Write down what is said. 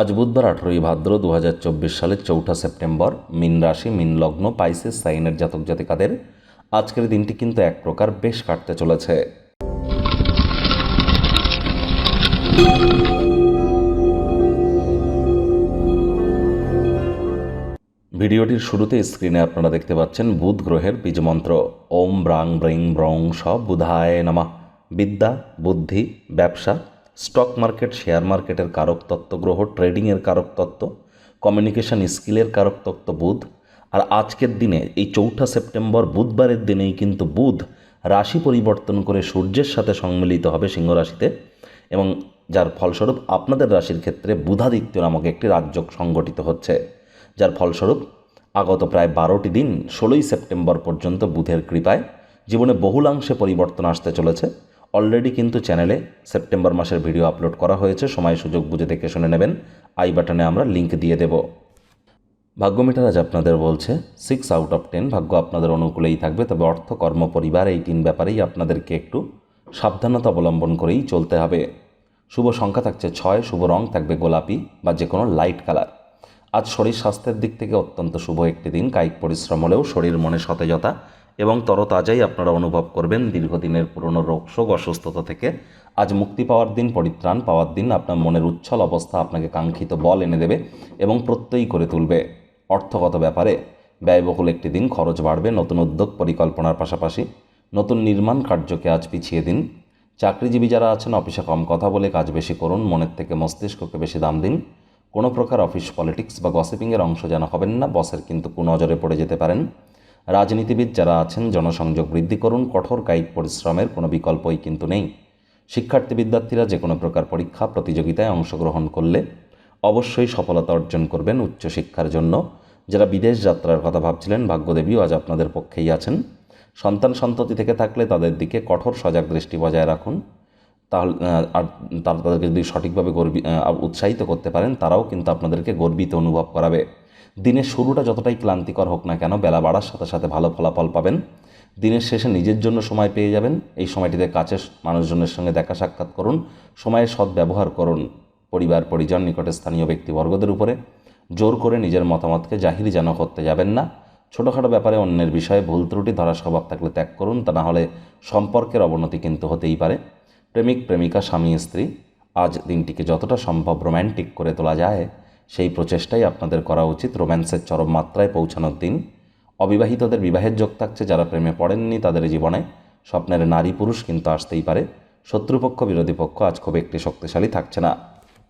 আজ বুধবার আঠেরোই ভাদ্র দু হাজার চব্বিশ সালের চৌঠা সেপ্টেম্বর। মিন রাশি, মিন লগ্ন, পাইসেস, সাইনের জাতক জাতিকাদের আজকের দিনটি কিন্তু এক প্রকার বেশ কাটতে চলেছে। ভিডিওটির শুরুতে স্ক্রিনে আপনারা দেখতে পাচ্ছেন বুধ গ্রহের বীজমন্ত্র ওম ব্রাং ব্রিং ব্রং স বুধায় নামা। বিদ্যা, বুদ্ধি, ব্যবসা স্টক মার্কেট, শেয়ার মার্কেটের কারক তত্ত্ব গ্রহ, ট্রেডিংয়ের কারক তত্ত্ব, কমিউনিকেশন স্কিলের কারক তত্ত্ব বুধ। আর আজকের দিনে, এই চৌঠা সেপ্টেম্বর বুধবারের দিনেই কিন্তু বুধ রাশি পরিবর্তন করে সূর্যের সাথে সম্মিলিত হবে সিংহ রাশিতে। এবং যার ফলস্বরূপ আপনাদের রাশির ক্ষেত্রে বুধাদিত্য নামক একটি রাজ্য সংগঠিত হচ্ছে। যার ফলস্বরূপ আগত প্রায় বারোটি দিন, ষোলোই সেপ্টেম্বর পর্যন্ত বুধের কৃপায় জীবনে বহুলাংশে পরিবর্তন আসতে চলেছে। অলরেডি কিন্তু চ্যানেলে সেপ্টেম্বর মাসের ভিডিও আপলোড করা হয়েছে, সময় সুযোগ বুঝে দেখে শুনে নেবেন। আই বাটনে আমরা লিঙ্ক দিয়ে দেব। ভাগ্য মিটার আজ আপনাদের বলছে সিক্স আউট অফ টেন ভাগ্য আপনাদের অনুকূলেই থাকবে, তবে অর্থ, কর্ম, পরিবার এই তিন ব্যাপারেই আপনাদেরকে একটু সাবধানতা অবলম্বন করেই চলতে হবে। শুভ সংখ্যা থাকছে ছয়, শুভ রং থাকবে গোলাপি বা যে কোনো লাইট কালার আজ শরীর স্বাস্থ্যের দিক থেকে অত্যন্ত শুভ একটি দিন, কায়িক পরিশ্রম হলেও শরীর মনে সতেজতা এবং তরতাজাই আপনারা অনুভব করবেন দীর্ঘদিনের পুরনো রোগশোক অসুস্থতা থেকে। আজ মুক্তি পাওয়ার দিন, পরিত্রাণ পাওয়ার দিন, আপনার মনের উচ্ছল অবস্থা আপনাকে কাঙ্ক্ষিত বল এনে দেবে এবং প্রত্যয়ী করে তুলবে। অর্থগত ব্যাপারে ব্যয়বহুল একটি দিন, খরচ বাড়বে, নতুন উদ্যোগ পরিকল্পনার পাশাপাশি নতুন নির্মাণ কার্যকে আজ পিছিয়ে দিন। চাকরিজীবী যারা আছেন, অফিসে কম কথা বলে কাজ বেশি করুন, মনের থেকে মস্তিষ্ককে বেশি দাম দিন। কোনো প্রকার অফিস পলিটিক্স বা গসিপিংয়ের অংশ যেন হবেন না, বসের কিন্তু কুনজরে পড়ে যেতে পারেন। রাজনীতিবিদ যারা আছেন, জনসংযোগ বৃদ্ধি করুন, কঠোর কায়িক পরিশ্রমের কোনো বিকল্পই কিন্তু নেই। শিক্ষার্থী বিদ্যার্থীরা যে কোনো প্রকার পরীক্ষা, প্রতিযোগিতায় অংশগ্রহণ করলে অবশ্যই সফলতা অর্জন করবেন উচ্চশিক্ষার জন্য। যারা বিদেশ যাত্রার কথা ভাবছিলেন, ভাগ্যদেবীও আজ আপনাদের পক্ষেই আছেন। সন্তান সন্ততি থেকে থাকলে তাদের দিকে কঠোর সজাগ দৃষ্টি বজায় রাখুন। তাহলে আর তারা তাদেরকে যদি সঠিকভাবে গর্বি উৎসাহিত করতে পারেন, তারাও কিন্তু আপনাদেরকে গর্বিত অনুভব করাবে। দিনের শুরুটা যতটাই ক্লান্তিকর হোক না কেন, বেলা বাড়ার সাথে সাথে ভালো ফলাফল পাবেন। দিনের শেষে নিজের জন্য সময় পেয়ে যাবেন। এই সময়টিতে কাছের মানুষজনের সঙ্গে দেখা সাক্ষাৎ করুন। সময়ের সৎ ব্যবহার করুন পরিবার, পরিজন, নিকটে স্থানীয় ব্যক্তিবর্গদের উপরে। জোর করে নিজের মতামতকে জাহিরি যেন করতে যাবেন না। ছোটোখাটো ব্যাপারে অন্যের বিষয়ে ভুল ত্রুটি ধরার স্বভাব থাকলে ত্যাগ করুন। তা না হলে সম্পর্কের অবনতি কিন্তু হতেই পারে। প্রেমিক, প্রেমিকা, স্বামী, স্ত্রী, আজ দিনটিকে যতটা সম্ভব রোম্যান্টিক করে তোলা যায় সেই প্রচেষ্টাই আপনাদের করা উচিত রোম্যান্সের চরম মাত্রায় পৌঁছানোর দিন। অবিবাহিতদের বিবাহের যোগ থাকছে, যারা প্রেমে পড়েননি তাদের জীবনে। স্বপ্নের নারী পুরুষ কিন্তু আসতেই পারে। শত্রুপক্ষ, বিরোধী পক্ষ আজ খুব একটি শক্তিশালী থাকছে না।